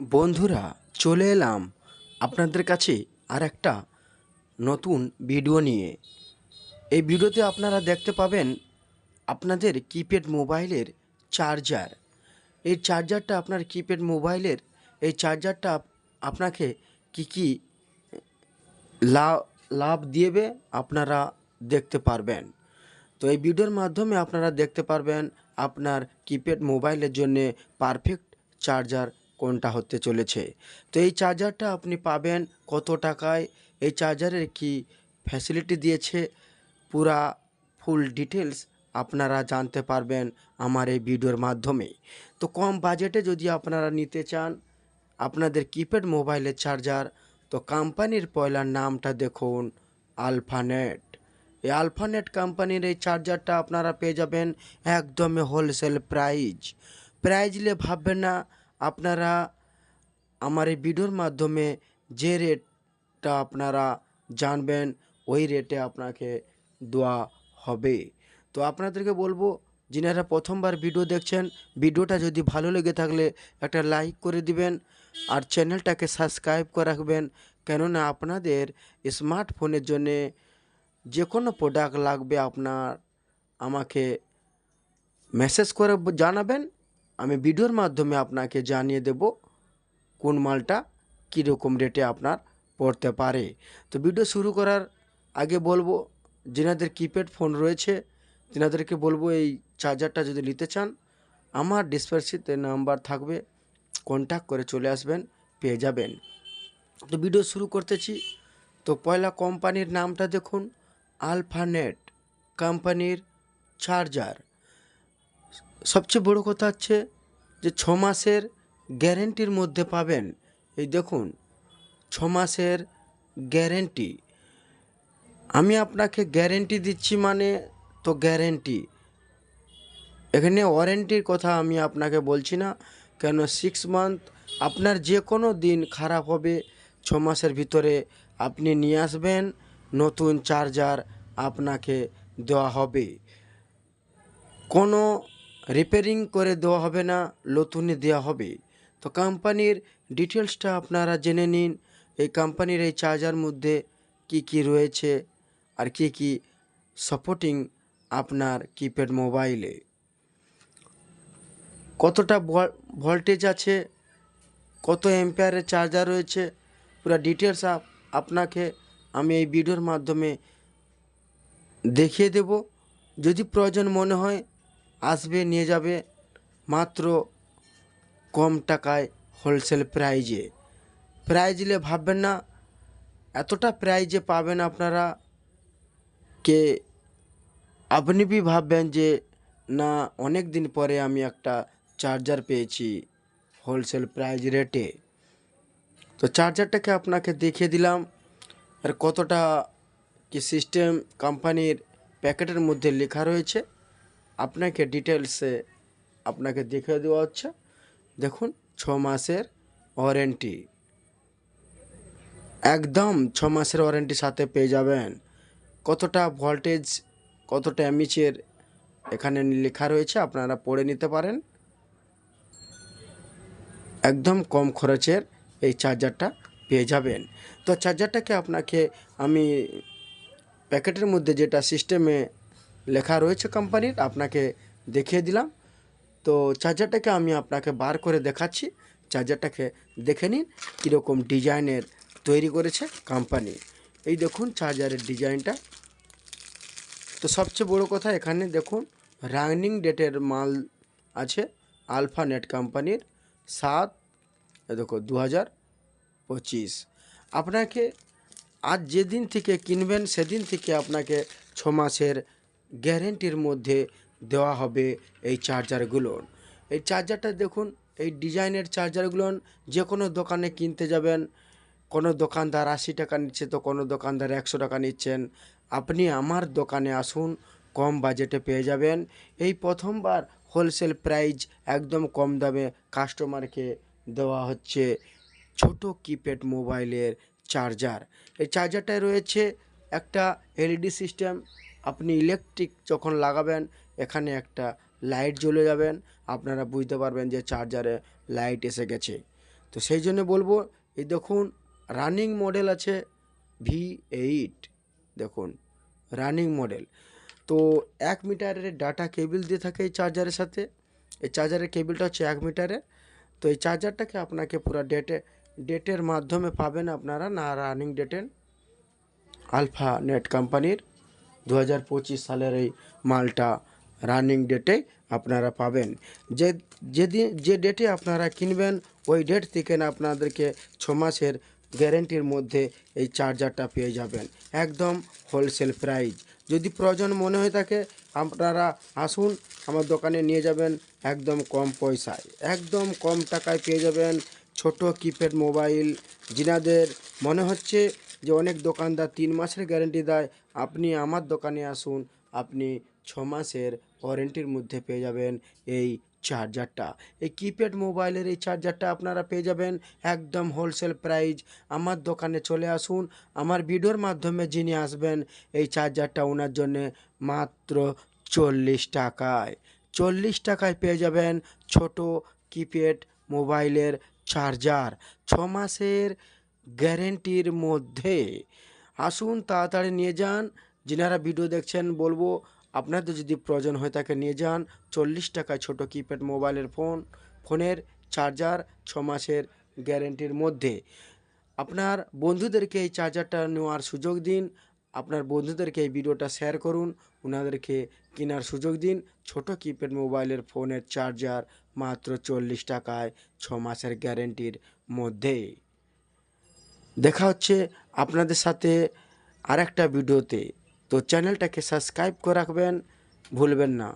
বন্ধুরা, চলে এলাম আপনাদের কাছে আর একটা নতুন ভিডিও নিয়ে। এই ভিডিওতে আপনারা দেখতে পাবেন আপনাদের কিপ্যাড মোবাইলের চার্জার। এই চার্জারটা আপনার কিপ্যাড মোবাইলের, এই চার্জারটা আপনাকে কি কি লাভ লাভ দিয়েবে আপনারা দেখতে পারবেন। তো এই ভিডিওর মাধ্যমে আপনারা দেখতে পারবেন আপনার কিপ্যাড মোবাইলের জন্য পারফেক্ট চার্জার কোনটা হতে চলেছে। তো এই চার্জারটা আপনি পাবেন কত টাকায়? এই চার্জারের কি ফ্যাসিলিটি দিয়েছে? পুরা ফুল ডিটেলস আপনারা জানতে পারবেন আমার এই ভিডিওর মাধ্যমে। তো কম বাজেটে যদি আপনারা নিতে চান, আপনাদের কিপ্যাড মোবাইলের চার্জার তো কোম্পানির পয়লার নামটা দেখুন আলফানেট এই আলফানেট কোম্পানির এই চার্জারটা আপনারা পেয়ে যাবেন একদমই হোলসেল প্রাইজ প্রাইজ প্রাইজলে ভাববেন না আপনারা আমার এই ভিডিওর মাধ্যমে যে রেটটা আপনারা জানবেন, ওই রেটে আপনাকে দেওয়া হবে। তো আপনাদেরকে বলব, যিনারা প্রথমবার ভিডিও দেখছেন, ভিডিওটা যদি ভালো লেগে থাকলে একটা লাইক করে দিবেন আর চ্যানেলটাকে সাবস্ক্রাইব করে রাখবেন। কেননা আপনাদের স্মার্টফোনের জন্যে যে কোনো প্রোডাক্ট লাগবে, আপনার আমাকে মেসেজ করে জানাবেন আমি ভিডিওর মাধ্যমে আপনাকে জানিয়ে দেব কোন মালটা কীরকম রেটে আপনার পড়তে পারে। তো ভিডিও শুরু করার আগে বলব, যেনাদের কিপ্যাড ফোন রয়েছে তেনাদেরকে বলব এই চার্জারটা যদি নিতে চান, আমার ডিসপ্যাসিতে নাম্বার থাকবে কন্ট্যাক্ট করে চলে আসবেন, পেয়ে যাবেন। তো ভিডিও শুরু করতেছি। তো পয়লা কোম্পানির নামটা দেখুন আলফানেট কোম্পানির চার্জার সবচেয়ে বড় কথা হচ্ছে যে ছ মাসের গ্যারেন্টির মধ্যে পাবেন। এই দেখুন, ছ মাসের গ্যারেন্টি। আমি আপনাকে গ্যারেন্টি দিচ্ছি মানে তো গ্যারেন্টি। এখানে ওয়ারেন্টির কথা আমি আপনাকে বলছি না, কেন সিক্স মান্থ আপনার যে কোনো দিন খারাপ হবে, ছ মাসের ভিতরে আপনি নিয়ে আসবেন, নতুন চার্জার আপনাকে দেওয়া হবে। কোনো রিপেয়ারিং করে দেওয়া হবে না নতুনই দেওয়া হবে। তো কোম্পানির ডিটেলসটা আপনারা জেনে নিন। এই কোম্পানির এই চার্জার মধ্যে কি কি রয়েছে আর কি কি সাপোর্টিং আপনার কিপ্যাড মোবাইলে কতটা ভোল্টেজ আছে? কত এম্পিয়ারের চার্জার রয়েছে? পুরো ডিটেলস আপনাকে আমি এই ভিডিওর মাধ্যমে দেখিয়ে দেব। যদি প্রয়োজন মনে হয় আসবে, নিয়ে যাবে মাত্র কম টাকায় হোলসেল প্রাইজে। প্রাইজ প্রাইজলে ভাববেন না, এতটা প্রাইজে পাবেন আপনারা কে? আপনি বি ভাববেন যে, না, অনেক দিন পরে আমি একটা চার্জার পেয়েছি হোলসেল প্রাইজ রেটে। তো চার্জারটাকে আপনাকে দেখিয়ে দিলাম, আর কতটা কি সিস্টেম, কোম্পানির প্যাকেটের মধ্যে লেখা রয়েছে। আপনাকে ডিটেলসে আপনাকে দেখিয়ে দেওয়া হচ্ছে। দেখুন, ছ মাসের ওয়ারেন্টি একদম ছ মাসের ওয়ারেন্টির সাথে পেয়ে যাবেন। কতটা ভোল্টেজ কতটা এমএচের এখানে লেখা রয়েছে, আপনারা পড়ে নিতে পারেন। একদম কম খরচের এই চার্জারটা পেয়ে যাবেন। তো চার্জারটাকে আপনাকে আমি প্যাকেটের মধ্যে যেটা সিস্টেমে লেখা রয়েছে কোম্পানির আপনাকে দেখিয়ে দিলাম। তো চার্জারটাকে আমি আপনাকে বার করে দেখাচ্ছি। চার্জারটাকে দেখে নিন কীরকম ডিজাইনের তৈরি করেছে কোম্পানি এই দেখুন চার্জারের ডিজাইনটা। তো সবচেয়ে বড় কথা এখানে দেখুন রানিং ডেটের মাল আছে আলফা নেট কোম্পানির সাত দেখো দু হাজার পঁচিশ। আপনাকে আজ যেদিন থেকে কিনবেন, সেদিন থেকে আপনাকে ছ মাসের গ্যারেন্টির মধ্যে দেওয়া হবে এই চার্জারগুলো। এই চার্জারটা দেখুন, এই ডিজাইনের চার্জারগুলো যে কোনো দোকানে কিনতে যাবেন, কোনো দোকানদার আশি টাকা নিচ্ছে তো কোনো দোকানদার একশো টাকা নিচ্ছেন, আপনি আমার দোকানে আসুন, কম বাজেটে পেয়ে যাবেন। এই প্রথমবার হোলসেল প্রাইস একদম কম দামে কাস্টমারকে দেওয়া হচ্ছে ছোট কিপ্যাড মোবাইলের চার্জার। এই চার্জারটায় রয়েছে একটা এলইডি সিস্টেম আপনি ইলেকট্রিক যখন লাগাবেন, এখানে একটা লাইট জ্বলে যাবেন আপনারা বুঝতে পারবেন যে চার্জারে লাইট এসে গেছে। তো সেই জন্য বলব, এই দেখুন রানিং মডেল আছে ভি এইট দেখুন রানিং মডেল তো এক মিটারের ডাটা কেবিল দিয়ে থাকে এই চার্জারের সাথে। এই চার্জারের কেবিলটা হচ্ছে এক মিটারের। তো এই চার্জারটাকে আপনাকে পুরো ডেটে ডেটের মাধ্যমে পাবেন আপনারা না রানিং ডেটের আলফা নেট কোম্পানির দু হাজার পঁচিশ সালের এই মালটা রানিং ডেটে আপনারা পাবেন। যে যেদিন যে ডেটে আপনারা কিনবেন, ওই ডেট থেকে আপনাদেরকে ছ মাসের গ্যারেন্টির মধ্যে এই চার্জারটা পেয়ে যাবেন। একদম হোলসেল প্রাইস যদি প্রয়োজন মনে হয়ে থাকে, আপনারা আসুন, আমার দোকানে নিয়ে যাবেন একদম কম পয়সায়। একদম কম টাকায় পেয়ে যাবেন ছোট কিপ্যাড মোবাইল যিনাদের মনে হচ্ছে যে অনেক দোকানদার তিন মাসের গ্যারেন্টি দেয়, আপনি আমার দোকানে আসুন, আপনি ছ মাসের ওয়ারেন্টির মধ্যে পেয়ে যাবেন এই চার্জারটা। এই কিপ্যাড মোবাইলের এই চার্জারটা আপনারা পেয়ে যাবেন একদম হোলসেল প্রাইস। আমার দোকানে চলে আসুন, আমার ভিডিওর মাধ্যমে যিনি আসবেন, এই চার্জারটা ওনার জন্যে মাত্র চল্লিশ টাকায়। চল্লিশ টাকায় পেয়ে যাবেন ছোট কিপ্যাড মোবাইলের চার্জার। ছ মাসের গ্যারেন্টির মধ্যে। আসুন তাড়াতাড়ি নিয়ে যান। যিনারা ভিডিও দেখছেন, বলব, আপনাদের যদি প্রয়োজন হয় তাকে নিয়ে যান। চল্লিশ টাকায় ছোট কিপ্যাড মোবাইলের ফোন, ফোনের চার্জার ছ মাসের গ্যারেন্টির মধ্যে। আপনার বন্ধুদেরকে এই চার্জারটা নেওয়ার সুযোগ দিন। আপনার বন্ধুদেরকে এই ভিডিওটা শেয়ার করুন। ওনাদেরকে কেনার সুযোগ দিন। ছোট কিপ্যাড মোবাইলের ফোনের চার্জার মাত্র চল্লিশ টাকায় ছ মাসের গ্যারেন্টির মধ্যে। দেখা হচ্ছে আপনাদের সাথে আরেকটা ভিডিওতে। তো চ্যানেলটাকে সাবস্ক্রাইব করে রাখবেন ভুলবেন না।